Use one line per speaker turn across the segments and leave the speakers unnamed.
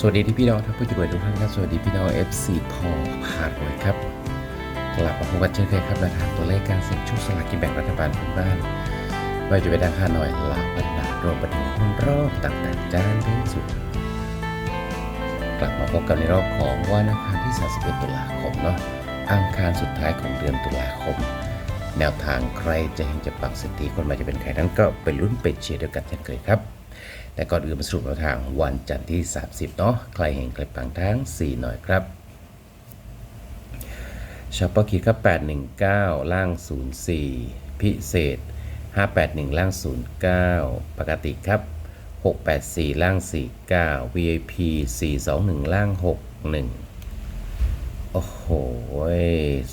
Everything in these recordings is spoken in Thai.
สวัสดีที่พี่น้องท่านผู้ชมทุกท่านครับ สวัสดีพี่น้อง FC พอผ่านหวยครับกลับมาพบกันเช่นเคยครับในทางตัวเลขการเสี่ยงโชคสลากกินแบ่งรัฐบาลพื้นบ้านไม่ว่าจะเป็นทางคานอยลาวพัฒนารวมไปถึงหุ้นรอบต่างๆจานเพ่งสุดกลับมาพบกันในรอบของวันอังคารที่ 31 ตุลาคมเนาะอังคารสุดท้ายของเดือนตุลาคม แนวทางใครจะเห็นจะปักสถิคนมาจะเป็นใครนั้นก็ไปลุ้นไปเชียร์ด้วยกันเช่นเคยครับ แต่ก่อนอื่นมาสรุปแนวทางวันจันทร์ที่ 30 เนาะใครเห็นใครปังทั้ง 4 หน่อยครับชอปเป้คิดครับ819 ล่าง 04 พิเศษ 581 ล่าง 09 ปกติครับ 684 ล่าง 49 VIP 421 ล่าง 61 โอ้โห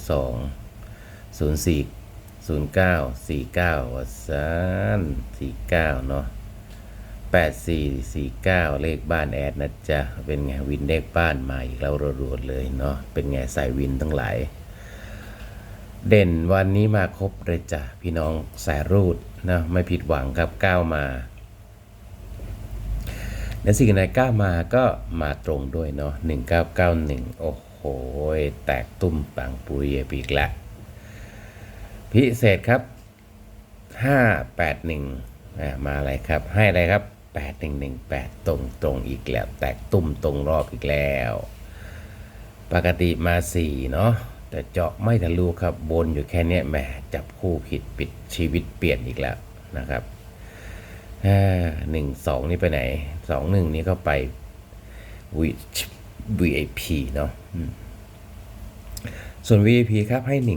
สองศูนย์สี่ศูนย์เก้าสี่เก้าวสานสี่เก้าเนาะ แปดสี่สี่เก้าเลขบ้านแอดนะจ๊ะ เป็นไงวินเลขบ้านมาอีกแล้วรัวๆเลยเนาะ เป็นไงสายวินทั้งหลาย เด่นวันนี้มาครบเลยจ้ะ พี่น้องสายรูดนะไม่ผิดหวังครับก้าวมาและสิ่งไหนก้าวมาก็มาตรงด้วยเนาะ1991 โอ้โห แตกตุ้มปังปุยปีกล้วพิเศษครับ 581อ่ามาอะไรครับ ให้อะไรครับ 8118 ตรงตรงอีกแล้ว แตกตุ้มตรงรอบอีกแล้ว ปกติมา 4 เนาะแต่เจาะไม่ทะลุครับบนอยู่แค่เนี้ยแหมจับคู่ผิดปิดชีวิตเปลี่ยนอีกแล้วนะครับหนึ่งสองนี่ไปไหนสองหนึ่งนี่ก็ไป VIP เนาะส่วน VIP ครับให้ 15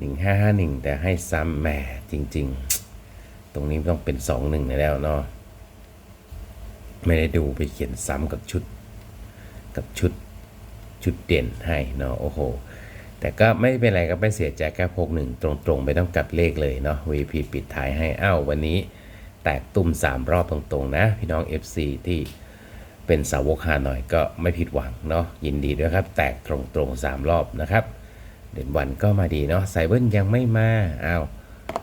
1551 แต่ให้ซ้ำแหมจริง ๆ ตรงนี้ต้องเป็น21แล้วเนาะไม่ได้ดูไปเขียนซ้ำกับชุด กับชุดชุดเด่นให้เนาะโอ้โห แต่ก็ไม่เป็นไรก็ไม่เสียใจแค่พกหนึ่งตรงๆ ไม่ต้องกลับเลขเลยเนาะ VP ปิดท้ายให้อ้าววันนี้แตกตุ่ม 3 รอบตรงๆ นะ พี่น้อง FC ที่เป็นสาวกฮาหน่อยก็ไม่ผิดหวังเนาะยินดีด้วยครับ แตกตรงๆ 3 รอบนะครับ เด่นวันก็มาดีเนาะไซเบิลยังไม่มาอ้าว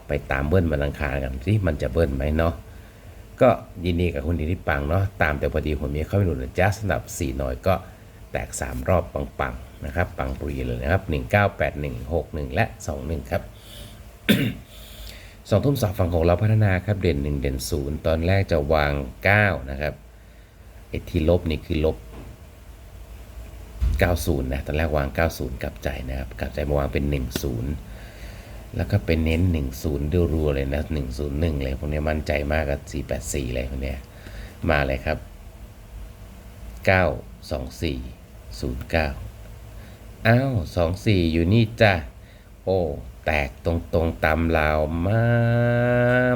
ไปตามเบิ้ลมันลังคากันสิมันจะเบิ้ลไหมเนาะก็ยินดีกับคุณดีที่ปังเนาะตามแต่พอดีผมมีเข้าไปหนุนนะจ้าสำหรับ4หน่อยก็แตก 3 รอบปังๆนะครับปังปรีเลยนะครับ 1981 61 และ 21 ครับสองทุ่มสองฝั่งของเราพัฒนาครับเด่น 1 เด่น 0 ตอนแรกจะวาง 9 นะครับไอ้ที่ลบนี่คือลบ 90 นะ ตอนแรกวาง 90 กลับใจนะครับ กลับใจมาวางเป็น 10 แล้วก็เป็นเน้น 10ดูรัวเลยนะ101 เลยพวกเนี้มั่นใจมากกับ 484 เลยพวกเนี้มาเลยครับ 924 09 อ้าว 24 อยู่นี่จ้ะ โอ้ แตกตรงตรงตำลาวมา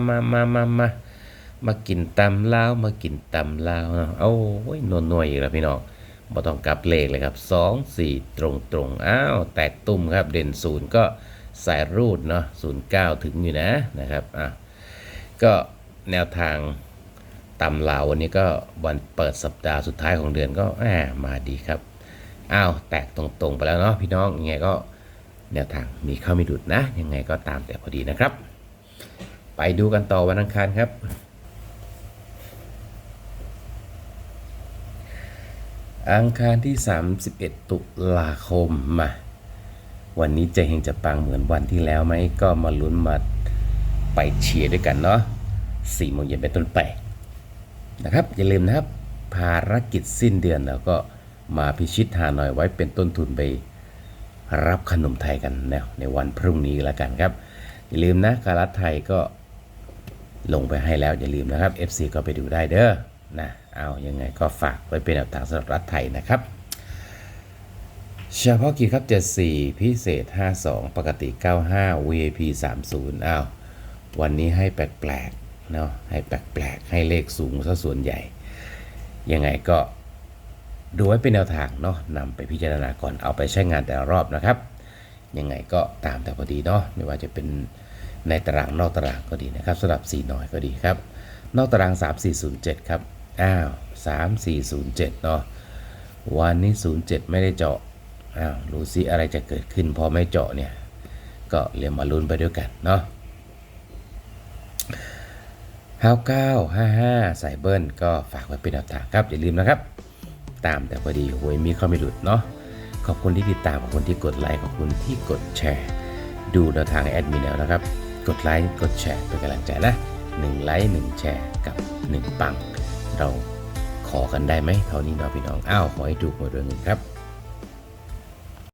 มามามามามากินตำลาว มากินตำลาวเอ้าโอ้ยนวลนวลอีกแล้วพี่น้องบ่ต้องกลับเลขเลยครับ 2 4 ตรงตรงอ้าว แตกตุ่มครับ เด่นศูนย์ก็ สายรูดเนาะ09 ถึงอยู่นะนะครับอะก็แนวทางตำลาววันนี้ก็วันเปิดสัปดาห์สุดท้ายของเดือนก็แหมมาดีครับอ้าวแตกตรงๆไปแล้วเนาะพี่น้องยังไงก็แนวทางมีเข้ามีดุดนะ ยังไงก็ตามแต่พอดีนะครับ ไปดูกันต่อวันอังคารครับอังคารที่ 31 ตุลาคมมา วันนี้จะเฮงจะปังเหมือนวันที่แล้วไหมก็มาลุ้นมาไปเชียร์ด้วยกันเนาะสี่โมงเย็นเป็นต้นไปนะครับ อย่าลืมนะครับ ภารกิจสิ้นเดือนแล้วก็มาพิชิตหาหน่อยไว้เป็นต้นทุนไป รับขนมไทยกันนะในวันพรุ่งนี้แล้วกันครับ อย่าลืมนะการรัฐไทยก็ลงไปให้แล้วอย่าลืมนะครับ FC ก็ไปดูได้เด้อนะเอายังไงก็ฝากไว้เป็นแนวทางสำหรับรัฐไทยนะครับ เฉพาะกิจครับ 74 พิเศษ 52 ปกติ 95 VIP 30อ้าววันนี้ให้แปลกๆเนาะให้แปลกๆ ให้เลขสูงซะส่วนใหญ่ ยังไงก็ดูไว้เป็นแนวทางเนาะนำไปพิจารณาก่อนเอาไปใช้งานแต่ละรอบนะครับ ยังไงก็ตามแต่พอดีเนาะไม่ว่าจะเป็นในตารางนอกตารางก็ดีนะครับสำหรับ4หน่อยก็ดีครับ นอกตาราง 3407 ครับอ้าว3407เนาะวันนี้ 07 ไม่ได้เจาะ อ้าวรู้สิอะไรจะเกิดขึ้นพอไม่เจาะเนี่ย ก็เรียกมาลุ้นไปด้วยกันเนาะห้าเก้าห้าห้าสายเบิ้ลก็ฝากไว้เป็นแนวทางครับ อย่าลืมนะครับ ตามแต่พอดีหวยมีเข้าไม่หลุดเนาะขอบคุณที่ติดตามขอบคุณที่กดไลค์ขอบคุณที่กดแชร์ ดูแนวทางแอดมินแล้วนะครับ กดไลค์กดแชร์เป็นกำลังใจนะ1ไลค์1แชร์กับ1ปัง เราขอกันได้ไหมเท่านี้เนาะพี่น้องอ้าวขอให้ถูกหมดเรื่องเงินครับ